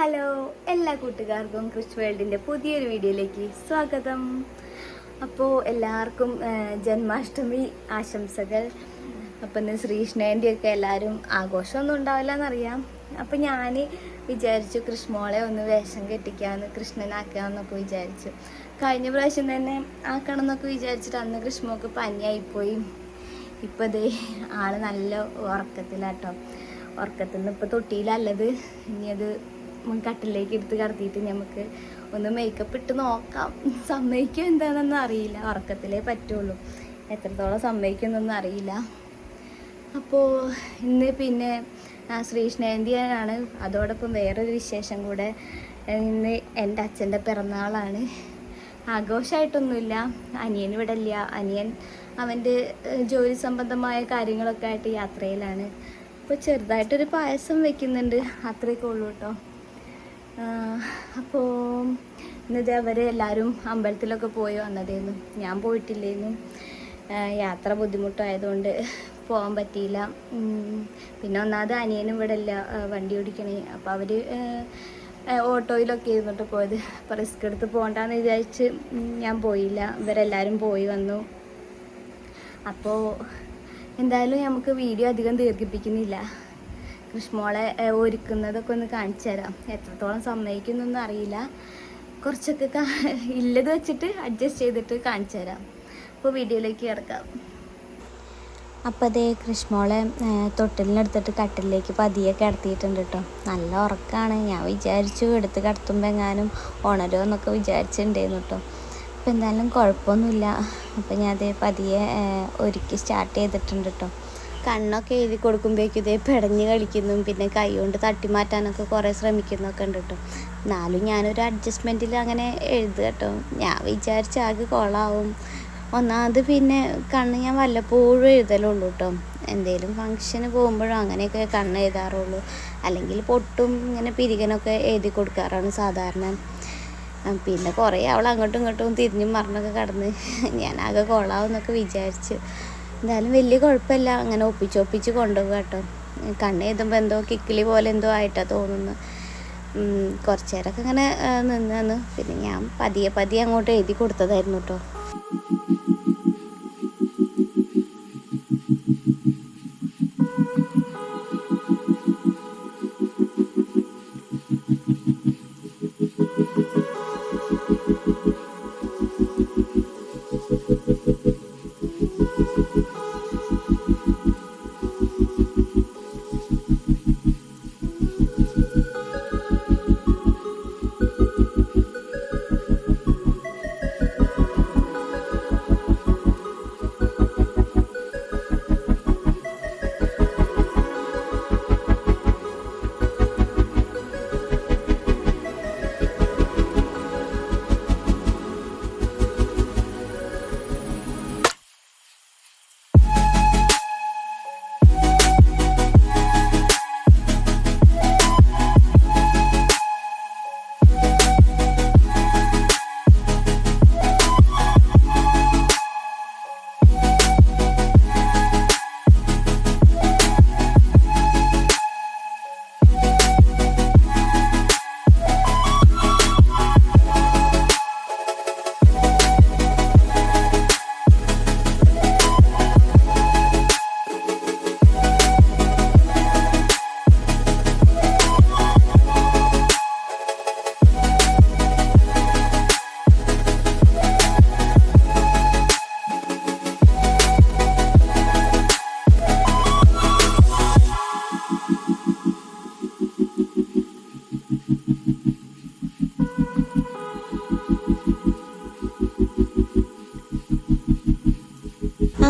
Hello എല്ലാ കൂട്ടുകാർക്കും Chris വേൾഡിന്റെ പുതിയൊരു വീഡിയോയിലേക്ക് സ്വാഗതം. അപ്പോൾ എല്ലാവർക്കും ജന്മാഷ്ടമി ആശംസകൾ. അപ്പം ഇന്ന് ശ്രീകൃഷ്ണേന്റെയൊക്കെ എല്ലാവരും ആഘോഷമൊന്നും ഉണ്ടാവില്ല എന്നറിയാം അപ്പം ഞാൻ വിചാരിച്ചു കൃഷ്ണമോളെ ഒന്ന് വേഷം കെട്ടിക്കാമെന്ന് കൃഷ്ണനാക്കാമെന്നൊക്കെ വിചാരിച്ചു. കഴിഞ്ഞ പ്രാവശ്യം തന്നെ ആക്കണം എന്നൊക്കെ വിചാരിച്ചിട്ട് അന്ന് കൃഷ്ണമോക്ക് പനിയായിപ്പോയി. ഇപ്പം ദേ ആൾ നല്ല ഉറക്കത്തിലാട്ടോ. ഉറക്കത്തിൽ നിന്ന് ഇപ്പോൾ തൊട്ടിയിലല്ലത് ഇനി അത് കട്ടിലേക്ക് എടുത്ത് കടത്തിയിട്ട് നമുക്ക് ഒന്ന് മേക്കപ്പ് ഇട്ട് നോക്കാം. സമ്മതിക്കും എന്താണെന്നൊന്നും അറിയില്ല. ഉറക്കത്തിലേ പറ്റുള്ളൂ. എത്രത്തോളം സമ്മതിക്കുന്നൊന്നും അറിയില്ല. അപ്പോൾ ഇന്ന് പിന്നെ ശ്രീകൃഷ്ണജയന്തിയാണ് അതോടൊപ്പം വേറൊരു വിശേഷം കൂടെ. ഇന്ന് എന്റെ അച്ഛന്റെ പിറന്നാളാണ്. ആഘോഷമായിട്ടൊന്നുമില്ല അനിയൻ ഇവിടെ ഇല്ല അനിയൻ അവന്റെ ജോലി സംബന്ധമായ കാര്യങ്ങളൊക്കെ ആയിട്ട് യാത്രയിലാണ്. അപ്പോൾ ചെറുതായിട്ടൊരു പായസം വെക്കുന്നുണ്ട്. അത്രയൊക്കെ ഉള്ളൂ കേട്ടോ അപ്പോൾ ഇന്നത് അവർ എല്ലാവരും അമ്പലത്തിലൊക്കെ പോയി വന്നതേന്നു. ഞാൻ പോയിട്ടില്ലേന്നു. യാത്ര ബുദ്ധിമുട്ടായതുകൊണ്ട് പോകാൻ പറ്റിയില്ല. പിന്നെ ഒന്നാമത് അനിയനും ഇവിടെ ഇല്ല വണ്ടി ഓടിക്കണേ. അപ്പോൾ അവർ ഓട്ടോയിലൊക്കെ ഇരുന്നിട്ട് പോയത്. അപ്പോൾ റിസ്ക് എടുത്ത് പോകണ്ടെന്ന് വിചാരിച്ച് ഞാൻ പോയില്ല. ഇവരെല്ലാവരും പോയി വന്നു. അപ്പോൾ എന്തായാലും നമുക്ക് വീഡിയോ അധികം ദീർഘിപ്പിക്കുന്നില്ല. കൃഷ്ണമോളെ ഏഹ്, ഒരുക്കുന്നതൊക്കെ ഒന്ന് കാണിച്ചു തരാം. എത്രത്തോളം സമ്മതിക്കുന്നൊന്നും അറിയില്ല. കുറച്ചൊക്കെ ഇല്ലത് വെച്ചിട്ട് അഡ്ജസ്റ്റ് ചെയ്തിട്ട് കാണിച്ചു തരാം. അപ്പോൾ വീഡിയോയിലേക്ക് കിടക്കാം. അപ്പോൾ അതേ കൃഷ്ണമോളെ ഏഹ്, തൊട്ടിലിനെടുത്തിട്ട് കട്ടിലേക്ക് പതിയെ കിടത്തിയിട്ടുണ്ട് കേട്ടോ നല്ല ഉറക്കമാണ് ഞാൻ വിചാരിച്ചു എടുത്ത് കിടത്തുമ്പോൾ എങ്ങാനും ഉണരോ എന്നൊക്കെ വിചാരിച്ചിട്ടുണ്ടായിരുന്നു കേട്ടോ അപ്പോൾ എന്തായാലും കുഴപ്പമൊന്നുമില്ല. അപ്പോൾ ഞാൻ അതേ പതിയെ ഒരുക്കി സ്റ്റാർട്ട് ചെയ്തിട്ടുണ്ട് കേട്ടോ കണ്ണൊക്കെ എഴുതി കൊടുക്കുമ്പോഴേക്കും ഇതേ പിടഞ്ഞ് കളിക്കുന്നു പിന്നെ കൈ കൊണ്ട് തട്ടി മാറ്റാനൊക്കെ കുറേ ശ്രമിക്കുന്നൊക്കെ ഉണ്ട് കേട്ടോ. എന്നാലും ഞാനൊരു അഡ്ജസ്റ്റ്മെന്റിൽ അങ്ങനെ എഴുതുക കേട്ടോ. ഞാൻ വിചാരിച്ച ആകെ കൊളാവും. ഒന്നാമത് പിന്നെ കണ്ണ് ഞാൻ വല്ലപ്പോഴും എഴുതലുള്ളൂ കേട്ടോ. എന്തേലും ഫങ്ഷന് പോകുമ്പോഴും അങ്ങനെയൊക്കെ കണ്ണ് എഴുതാറുള്ളൂ. അല്ലെങ്കിൽ പൊട്ടും ഇങ്ങനെ പിരികനൊക്കെ എഴുതി കൊടുക്കാറാണ് സാധാരണ. പിന്നെ കുറേ അവൾ അങ്ങോട്ടും ഇങ്ങോട്ടും തിരിഞ്ഞും മറിഞ്ഞൊക്കെ കടന്ന് ഞാനാകെ എന്നൊക്കെ വിചാരിച്ചു. എന്തായാലും വലിയ കുഴപ്പമില്ല. അങ്ങനെ ഒപ്പിച്ചൊപ്പിച്ച് കൊണ്ടുപോകുക കേട്ടോ. കണ്ണ് എഴുതുമ്പോൾ എന്തോ കിക്കിളി പോലെ എന്തോ ആയിട്ടാണ് തോന്നുന്നു. കുറച്ചേരൊക്കെ ഇങ്ങനെ ആ, നിന്ന് നിന്ന് പിന്നെ ഞാൻ പതിയെ പതിയെ അങ്ങോട്ട് എഴുതി കൊടുത്തതായിരുന്നു കേട്ടോ.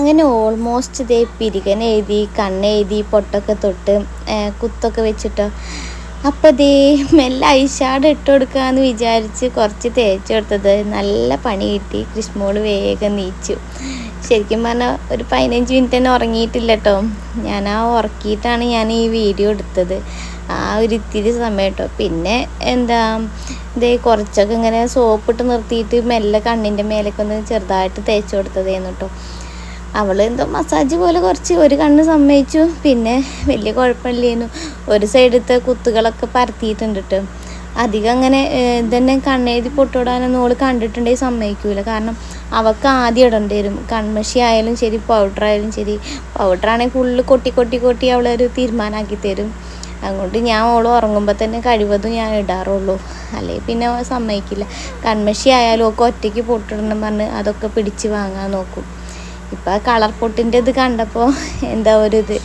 അങ്ങനെ ഓൾമോസ്റ്റ് ഇതേ പിരികൻ എഴുതി കണ്ണെഴുതി പൊട്ടൊക്കെ തൊട്ട് കുത്തൊക്കെ വെച്ചിട്ടോ. അപ്പം ദേ മെല്ലെ ഐഷാഡ് ഇട്ട് കൊടുക്കാമെന്ന് വിചാരിച്ച് കുറച്ച് തേച്ച് കൊടുത്തത് നല്ല പണി കിട്ടി. കൃഷ്ണമോൾ വേഗം നീച്ചു. ശരിക്കും പറഞ്ഞാൽ ഒരു പതിനഞ്ച് മിനിറ്റ് തന്നെ ഉറങ്ങിയിട്ടില്ല കേട്ടോ ഞാൻ ആ ഉറക്കിയിട്ടാണ് ഞാൻ ഈ വീഡിയോ എടുത്തത്. ആ ഒരു ഇത്തിരി സമയം കേട്ടോ പിന്നെ എന്താ ഇതേ കുറച്ചൊക്കെ ഇങ്ങനെ സോപ്പിട്ട് നിർത്തിയിട്ട് മെല്ലെ കണ്ണിന്റെ മേലേക്ക് ഒന്ന് ചെറുതായിട്ട് തേച്ച് കൊടുത്തതേന്നു കേട്ടോ അവൾ എന്തോ മസാജ് പോലെ കുറച്ച് ഒരു കണ്ണ് സമ്മതിച്ചു. പിന്നെ വലിയ കുഴപ്പമില്ലേനു. ഒരു സൈഡത്തെ കുത്തുകളൊക്കെ പരത്തിയിട്ടുണ്ട് കേട്ടോ അധികം അങ്ങനെ ഇതന്നെ കണ്ണെഴുതി പൊട്ടിടാനൊന്നും ഓൾ കണ്ടിട്ടുണ്ടെങ്കിൽ സമ്മതിക്കൂല. കാരണം അവൾക്ക് ആദ്യം ഇടേണ്ടി വരും. കൺമഷി ആയാലും ശരി പൗഡർ ആയാലും ശരി. പൗഡർ ആണെങ്കിൽ ഫുള്ള് കൊട്ടി കൊട്ടി കൊട്ടി അവളൊരു തീരുമാനമാക്കി തരും. അതുകൊണ്ട് ഞാൻ ഓൾ ഉറങ്ങുമ്പോൾ തന്നെ കഴിവതും ഞാൻ ഇടാറുള്ളൂ. അല്ലെങ്കിൽ പിന്നെ സമ്മതിക്കില്ല. കൺമഷി ആയാലും ഒക്കെ ഒറ്റയ്ക്ക് പൊട്ടിടണം പറഞ്ഞ് അതൊക്കെ പിടിച്ച് വാങ്ങാൻ നോക്കും. ഇപ്പം ആ കളർ പൊട്ടിന്റെ ഇത് കണ്ടപ്പോൾ എന്താ ഒരു ഇത്.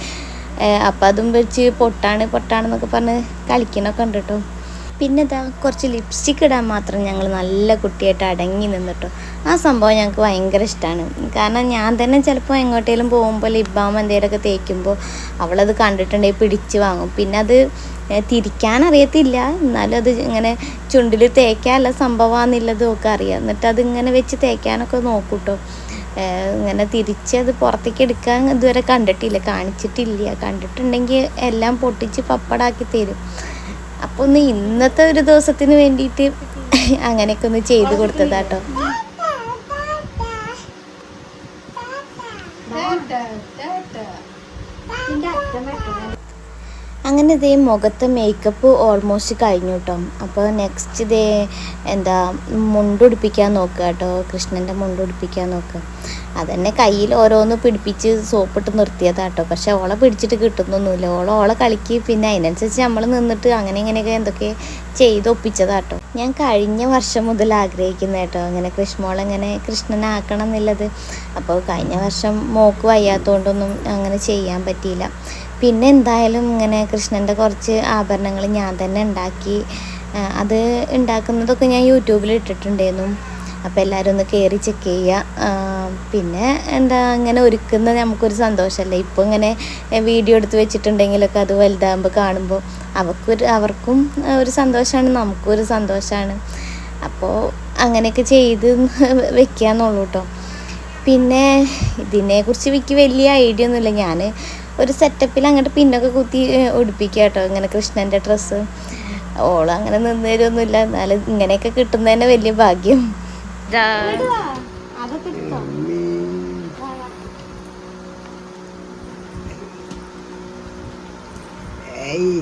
അപ്പം അതും വെച്ച് പൊട്ടാണ് പൊട്ടാണെന്നൊക്കെ പറഞ്ഞ് കളിക്കണൊക്കെ ഉണ്ട് കേട്ടോ പിന്നെ ഇതാ കുറച്ച് ലിപ്സ്റ്റിക് ഇടാൻ മാത്രം ഞങ്ങൾ നല്ല കുട്ടിയായിട്ട് അടങ്ങി നിന്നിട്ടോ. ആ സംഭവം ഞങ്ങൾക്ക് ഭയങ്കര ഇഷ്ടമാണ് കാരണം ഞാൻ തന്നെ ചിലപ്പോൾ എങ്ങോട്ടേലും പോകുമ്പോൾ ലിബാം എന്തെങ്കിലുമൊക്കെ തേക്കുമ്പോൾ അവളത് കണ്ടിട്ടുണ്ടെങ്കിൽ പിടിച്ച് വാങ്ങും. പിന്നെ അത് തിരിക്കാൻ അറിയത്തില്ല. എന്നാലും അത് ഇങ്ങനെ ചുണ്ടിൽ തേക്കാനുള്ള സംഭവമാണെന്നുള്ളതും ഒക്കെ അറിയാം. എന്നിട്ട് അതിങ്ങനെ വെച്ച് തേക്കാനൊക്കെ നോക്കൂട്ടോ. ഇങ്ങനെ അത് പുറത്തേക്ക് എടുക്കാൻ ഇതുവരെ കണ്ടിട്ടില്ല കാണിച്ചിട്ടില്ല. കണ്ടിട്ടുണ്ടെങ്കിൽ എല്ലാം പൊട്ടിച്ച് പപ്പടാക്കി തരും. അപ്പോൾ ഒന്ന് ഇന്നത്തെ ഒരു ദിവസത്തിന് വേണ്ടിയിട്ട് അങ്ങനെയൊക്കെ ഒന്ന് ചെയ്ത് കൊടുത്തതാട്ടോ. ഇതേ മുഖത്തെ മേക്കപ്പ് ഓൾമോസ്റ്റ് കഴിഞ്ഞു കേട്ടോ അപ്പോൾ നെക്സ്റ്റ് ഇതേ എന്താ മുണ്ടുടിപ്പിക്കാൻ നോക്കുക കേട്ടോ. കൃഷ്ണന്റെ മുണ്ടുടിപ്പിക്കാൻ നോക്കുക. അതന്നെ കയ്യിൽ ഓരോന്ന് പിടിപ്പിച്ച് സോപ്പിട്ട് നിർത്തിയതാട്ടോ പക്ഷെ ഓളെ പിടിച്ചിട്ട് കിട്ടുന്നൊന്നുമില്ല. ഓളെ ഓളെ കളിക്ക്. പിന്നെ അതിനനുസരിച്ച് നമ്മൾ നിന്നിട്ട് അങ്ങനെ ഇങ്ങനെയൊക്കെ എന്തൊക്കെ ചെയ്ത് ഒപ്പിച്ചതാട്ടോ ഞാൻ കഴിഞ്ഞ വർഷം മുതൽ ആഗ്രഹിക്കുന്ന കേട്ടോ. അങ്ങനെ കൃഷ്ണമോളെ ഇങ്ങനെ കൃഷ്ണനാക്കണം എന്നുള്ളത്. അപ്പോൾ കഴിഞ്ഞ വർഷം മോക്ക് വയ്യാത്തതുകൊണ്ടൊന്നും അങ്ങനെ ചെയ്യാൻ പറ്റിയില്ല. പിന്നെ എന്തായാലും ഇങ്ങനെ കൃഷ്ണന്റെ കുറച്ച് ആഭരണങ്ങൾ ഞാൻ തന്നെ ഉണ്ടാക്കി. അത് ഉണ്ടാക്കുന്നതൊക്കെ ഞാൻ യൂട്യൂബിൽ ഇട്ടിട്ടുണ്ടായിരുന്നു. അപ്പോൾ എല്ലാവരും ഒന്ന് കയറി ചെക്ക് ചെയ്യുക. പിന്നെ എന്താ ഇങ്ങനെ ഒരുക്കുന്നത് നമുക്കൊരു സന്തോഷമല്ലേ? ഇപ്പോൾ ഇങ്ങനെ വീഡിയോ എടുത്ത് വെച്ചിട്ടുണ്ടെങ്കിലൊക്കെ അത് വലുതാകുമ്പോൾ കാണുമ്പോൾ അവർക്കൊരു അവർക്കും ഒരു സന്തോഷമാണ് നമുക്കും ഒരു സന്തോഷമാണ്. അപ്പോൾ അങ്ങനെയൊക്കെ ചെയ്ത് വെക്കുക എന്നുള്ളൂ കേട്ടോ പിന്നെ ഇതിനെക്കുറിച്ച് എനിക്ക് വലിയ ഐഡിയ ഒന്നുമില്ല. ഞാൻ ഒരു സെറ്റപ്പിൽ അങ്ങോട്ട് പിന്നൊക്കെ കുത്തി ഒടിപ്പിക്കുക ഉടുപ്പിക്കുക കേട്ടോ ഇങ്ങനെ കൃഷ്ണന്റെ ഡ്രസ്സ് ഓൾ അങ്ങനെ നിന്ന് തരുമൊന്നുമില്ല എന്നാലും ഇങ്ങനെയൊക്കെ കിട്ടുന്നതന്നെ വലിയ ഭാഗ്യം. ഏയ്.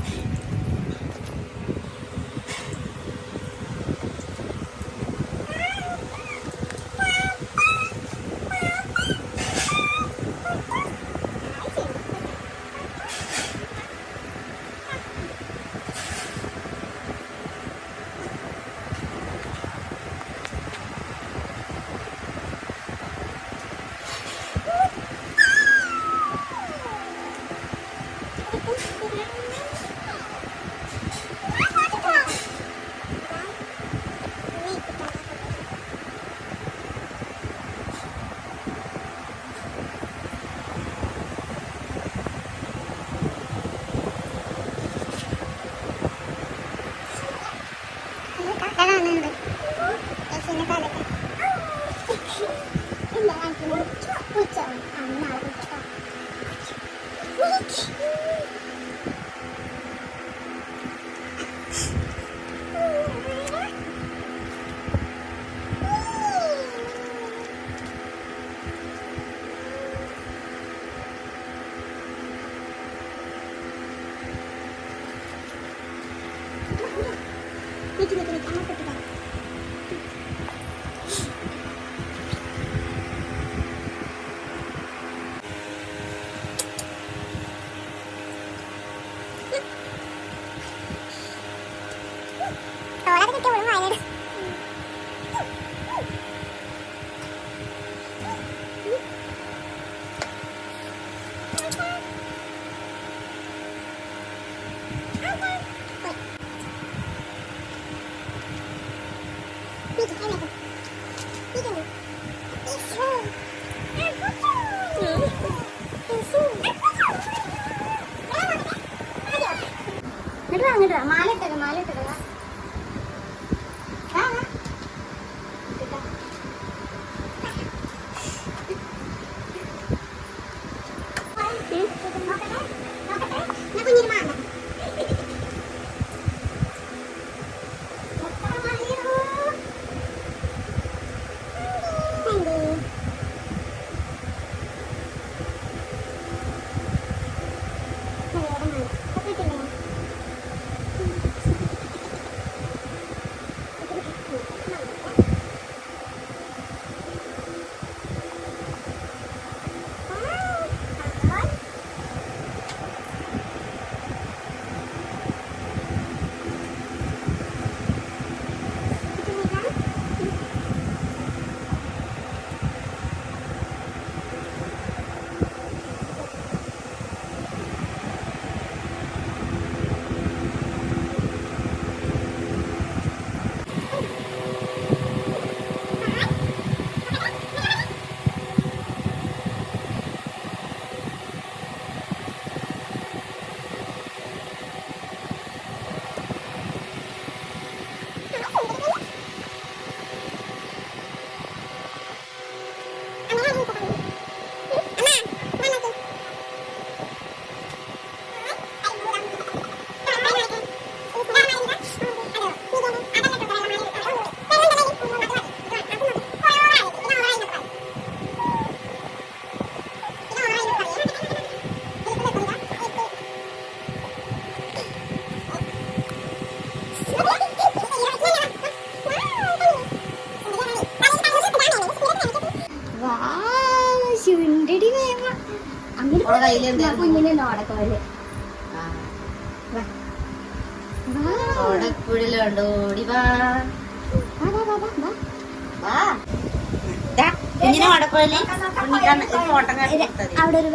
근데 안 그러면 첫 번째 안 나오니 까. 그렇 지. അവളെ കയ്യിലെന്താ? കുഞ്ഞിനെ നോടക്കോൽ ഓടക്കുഴലുണ്ട് ഓടി വാ. കാട്ടി കൊടുത്തത്. അവിടെ ഒരു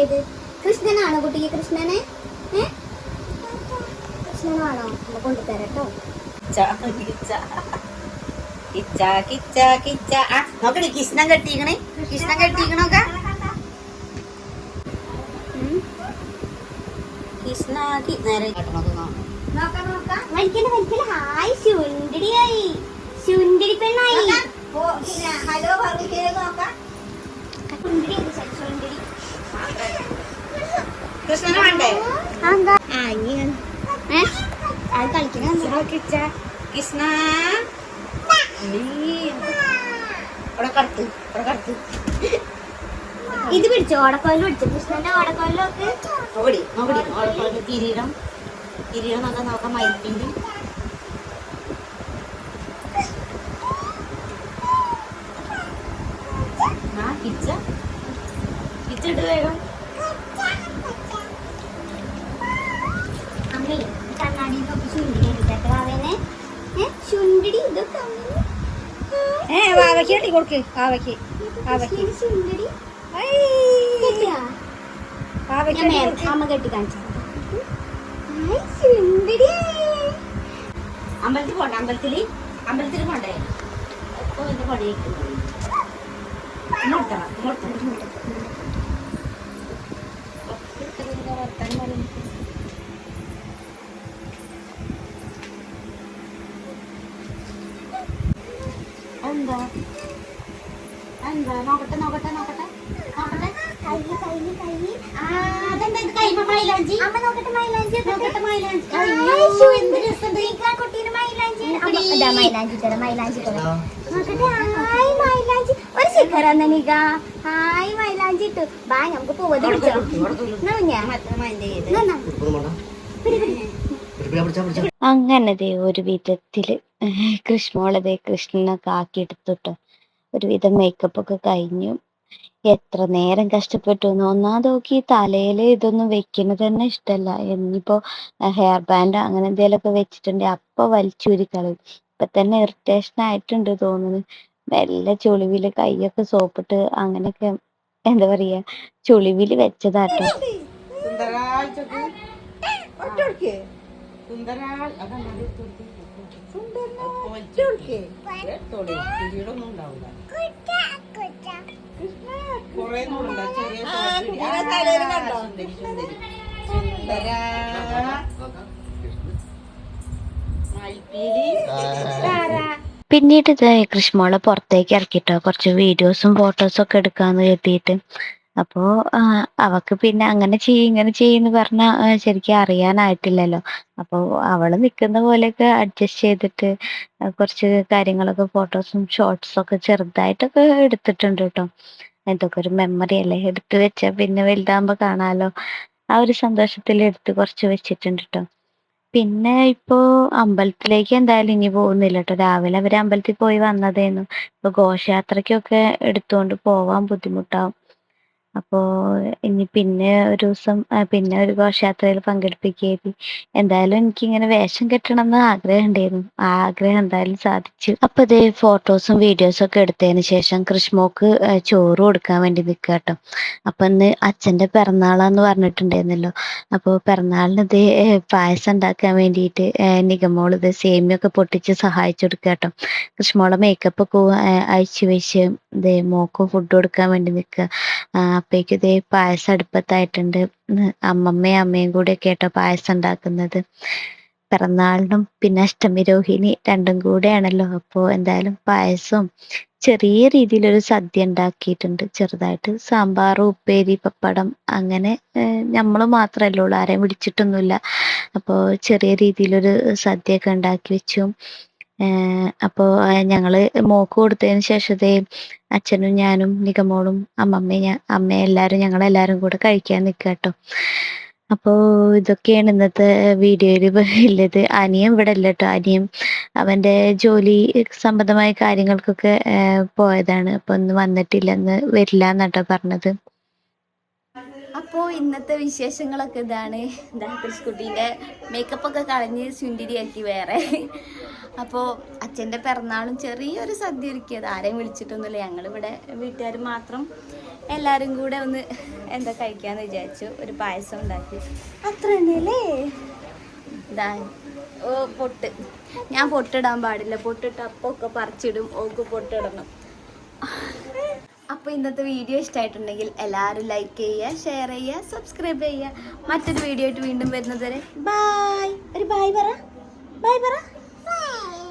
ഏത്? കൃഷ്ണനാണോ കുട്ടിക്ക് കൃഷ്ണനെ? കൃഷ്ണനാണോ? അമ്മ കൊണ്ടുതരാം കേട്ടോ കിച്ച. കിച്ച കിച്ച കിച്ച. ആ നോക്കണേ കൃഷ്ണൻ കെട്ടിക്കണേ കൃഷ്ണൻ കെട്ടിക്കണോക്ക കൃഷ്ണ കി- നേരെ കാണും വലിക്കൽ ഹായ് ശുണ്ടിടിയായി ശുണ്ടിടി പെണ്ണായി ഹലോ കൃഷ്ണന് വേണ്ടേ കൃഷ്ണ. നീ അവിടെ കടത്ത് അവിടെ കടത്ത് ഇത് പിടിച്ചു ഓടക്കോലും പിടിച്ചു. കൃഷ്ണന്റെ ഓടക്കോലിലൊക്കെ നോക്കടി നോക്കടി. ഓടക്കുഴൽ കിരീടം. കിരീടം നോക്കാൻ നോക്കാം മയിൽപ്പിണ്ടി. ആ കിച്ച. കിച്ച ഇട്ട് വേഗം. അമ്മേ കണ്ണാടി നോക്കി ഇതൊക്കെ. ഏ വാവയ്ക്ക് കൊടുക്ക്. വാവയ്ക്ക്. വാവയ്ക്ക്. കൃഷ്ണന് അമ്മ കെട്ടി കാണിച്ചു അമ്പലത്തിൽ പോണ്ട അമ്പലത്തിൽ അമ്പലത്തിൽ പോണ്ടേ? എന്റെ പണി ഇങ്ങോട്ടാ ഇങ്ങോട്ടാ എന്താ? എന്താ? നോക്കട്ടെ നോക്കട്ടെ നോക്കട്ടെ കൈ കൈ കൈ ആ അതെന്താ ഇത് കൈമ മൈലാഞ്ചി. അമ്മ നോക്കട്ടെ മൈലാഞ്ചി. നോക്കട്ടെ മൈലാഞ്ചി. ഹായ്, അയ്യോ എന്ത് രസമുണ്ട് ഈ കുട്ടീനെ മൈലാഞ്ചി. അമ്മ, മൈലാഞ്ചി മൈലാഞ്ചി നോക്കട്ടെ. ഹായ് മൈലാഞ്ചി. ഒരു ശിഖര ഹായ് മൈലാഞ്ചി ഇട്ടു. ബാ നമുക്ക് പോവത് പിടിച്ചോ ഒരു വിധത്തിൽ കൃഷ്ണോളതേ കൃഷ്ണനൊക്കെ ആക്കിയെടുത്തിട്ടോ ഒരുവിധം മേക്കപ്പ് ഒക്കെ കഴിഞ്ഞു. എത്ര നേരം കഷ്ടപ്പെട്ടു എന്ന് ഒന്നാമത് നോക്കി തലയിൽ ഇതൊന്നും വെക്കുന്നത് തന്നെ ഇഷ്ടല്ല. ഇനിയിപ്പോ ഹെയർ ബാൻഡ് അങ്ങനെ എന്തെങ്കിലുമൊക്കെ വെച്ചിട്ടുണ്ടെങ്കിൽ അപ്പൊ വലിച്ചൂരി കളയും. ഇപ്പൊ തന്നെ ഇറിറ്റേഷൻ ആയിട്ടുണ്ട് തോന്നുന്നു. മെല്ലെ ചുളിവിൽ കൈയൊക്കെ സോപ്പിട്ട് അങ്ങനെയൊക്കെ എന്താ പറയാ ചുളിവിൽ വെച്ചതാട്ടോ. സുന്ദരാൾ കൊറേ ചെറിയ സുന്ദരി സുന്ദരി സുന്ദരാ പിന്നീട് ഇത് കൃഷ്ണമോളെ പുറത്തേക്ക് ഇറക്കിട്ടോ. കുറച്ച് വീഡിയോസും ഫോട്ടോസും ഒക്കെ എടുക്കാന്ന് കരുതിയിട്ട്. അപ്പോ അവക്ക് പിന്നെ അങ്ങനെ ചെയ്യ് ഇങ്ങനെ ചെയ്യെന്ന് പറഞ്ഞ ശരിക്കും അറിയാനായിട്ടില്ലല്ലോ. അപ്പോ അവൾ നിക്കുന്ന പോലെയൊക്കെ അഡ്ജസ്റ്റ് ചെയ്തിട്ട് കുറച്ച് കാര്യങ്ങളൊക്കെ ഫോട്ടോസും ഷോർട്സും ഒക്കെ ചെറുതായിട്ടൊക്കെ എടുത്തിട്ടുണ്ട് കേട്ടോ ഇതൊക്കെ ഒരു മെമ്മറി അല്ലേ? എടുത്തു വെച്ചാ പിന്നെ വലുതാകുമ്പോ കാണാലോ. ആ ഒരു സന്തോഷത്തിൽ എടുത്ത് കുറച്ച് വെച്ചിട്ടുണ്ട് കേട്ടോ പിന്നെ ഇപ്പോ അമ്പലത്തിലേക്ക് എന്തായാലും ഇനി പോകുന്നില്ല കേട്ടോ രാവിലെ അവർ അമ്പലത്തിൽ പോയി വന്നതേന്നു. ഇപ്പൊ ഘോഷയാത്രയ്ക്കൊക്കെ എടുത്തുകൊണ്ട് പോവാൻ ബുദ്ധിമുട്ടാവും. അപ്പോ ഇനി പിന്നെ ഒരു ദിവസം പിന്നെ ഒരു ഘോഷയാത്രയിൽ പങ്കെടുപ്പിക്കുകയും എന്തായാലും എനിക്ക് ഇങ്ങനെ വേഷം കെട്ടണം എന്ന് ആഗ്രഹം ഉണ്ടായിരുന്നു ആ ആഗ്രഹം എന്തായാലും സാധിച്ചു. അപ്പൊ ഇതേ ഫോട്ടോസും വീഡിയോസും ഒക്കെ എടുത്തതിന് ശേഷം കൃഷ്ണമോക്ക് ആ, ചോറ് കൊടുക്കാൻ വേണ്ടി നിൽക്കുക കേട്ടോ. അപ്പൊ ഇന്ന് അച്ഛന്റെ പിറന്നാളാന്ന് പറഞ്ഞിട്ടുണ്ടായിരുന്നല്ലോ. അപ്പോൾ പിറന്നാളിന് ഇത് പായസം ഉണ്ടാക്കാൻ വേണ്ടിയിട്ട് നിഗമോൾ ഇത് സേമിയൊക്കെ പൊട്ടിച്ച് സഹായിച്ചു കൊടുക്കുക കേട്ടോ. കൃഷ്ണമോളെ മേക്കപ്പ് ഒക്കെ അയച്ചു വെച്ച് ഇതേ മോക്ക് ഫുഡ് കൊടുക്കാൻ വേണ്ടി നിൽക്കുക. അപ്പോഴേക്കും ഇതേ പായസം അടുപ്പത്തായിട്ടുണ്ട്. അമ്മമ്മയും അമ്മയും കൂടെ കേട്ടോ പായസം ഉണ്ടാക്കുന്നത്. പിറന്നാളിനും പിന്നെ അഷ്ടമി രോഹിണി രണ്ടും കൂടെയാണല്ലോ. അപ്പോൾ എന്തായാലും പായസവും ചെറിയ രീതിയിലൊരു സദ്യ ഉണ്ടാക്കിയിട്ടുണ്ട്. ചെറുതായിട്ട് സാമ്പാർ ഉപ്പേരി പപ്പടം അങ്ങനെ നമ്മൾ മാത്രമല്ലേ ഉള്ളൂ. ആരെയും വിളിച്ചിട്ടൊന്നുമില്ല. അപ്പോൾ ചെറിയ രീതിയിലൊരു സദ്യയൊക്കെ ഉണ്ടാക്കി വെച്ചു. അപ്പോൾ ഞങ്ങൾ മോക്ക് കൊടുത്തതിന് ശേഷത്തെ അച്ഛനും ഞാനും നിഗമോളും അമ്മമ്മയും ഞാൻ അമ്മയും എല്ലാവരും ഞങ്ങളെല്ലാവരും കൂടെ കഴിക്കാൻ നിൽക്കുക കേട്ടോ അപ്പോൾ ഇതൊക്കെയാണ് ഇന്നത്തെ വീഡിയോയിൽ ഉള്ളത്. അനിയും ഇവിടെ ഇല്ല കേട്ടോ അനിയും അവന്റെ ജോലി സംബന്ധമായ കാര്യങ്ങൾക്കൊക്കെ പോയതാണ്. അപ്പോൾ ഒന്ന് വന്നിട്ടില്ല. ഇന്ന് വരില്ല എന്നാട്ടോ പറഞ്ഞത്. അപ്പോൾ ഇന്നത്തെ വിശേഷങ്ങളൊക്കെ ഇതാണ്. എന്താ മേക്കപ്പ് ഒക്കെ കളഞ്ഞ് സുന്ദരിയാക്കി വേറെ. അപ്പോൾ അച്ഛന്റെ പിറന്നാളും ചെറിയൊരു സദ്യ ഒരുക്കിയത്. ആരെയും വിളിച്ചിട്ടൊന്നുമില്ല. ഞങ്ങളിവിടെ വീട്ടുകാർ മാത്രം എല്ലാവരും കൂടെ ഒന്ന് എന്താ കഴിക്കാന്ന് വിചാരിച്ചു. ഒരു പായസം ഉണ്ടാക്കി. അത്ര തന്നെയല്ലേ? ഓ പൊട്ട്. ഞാൻ പൊട്ടിടാൻ പാടില്ല. പൊട്ടിട്ട് അപ്പൊക്കെ പറിച്ചിടും. ഓക്ക് പൊട്ടിടണം. അപ്പോൾ ഇന്നത്തെ വീഡിയോ ഇഷ്ടമായിട്ടുണ്ടെങ്കിൽ എല്ലാവരും ലൈക്ക് ചെയ്യുക ഷെയർ ചെയ്യുക സബ്സ്ക്രൈബ് ചെയ്യുക. മറ്റൊരു വീഡിയോ ആയിട്ട് വീണ്ടും വരുന്നത് വരെ. ബായ് ഒരു ബായ് പറ. ബായ് പറ. ബായ്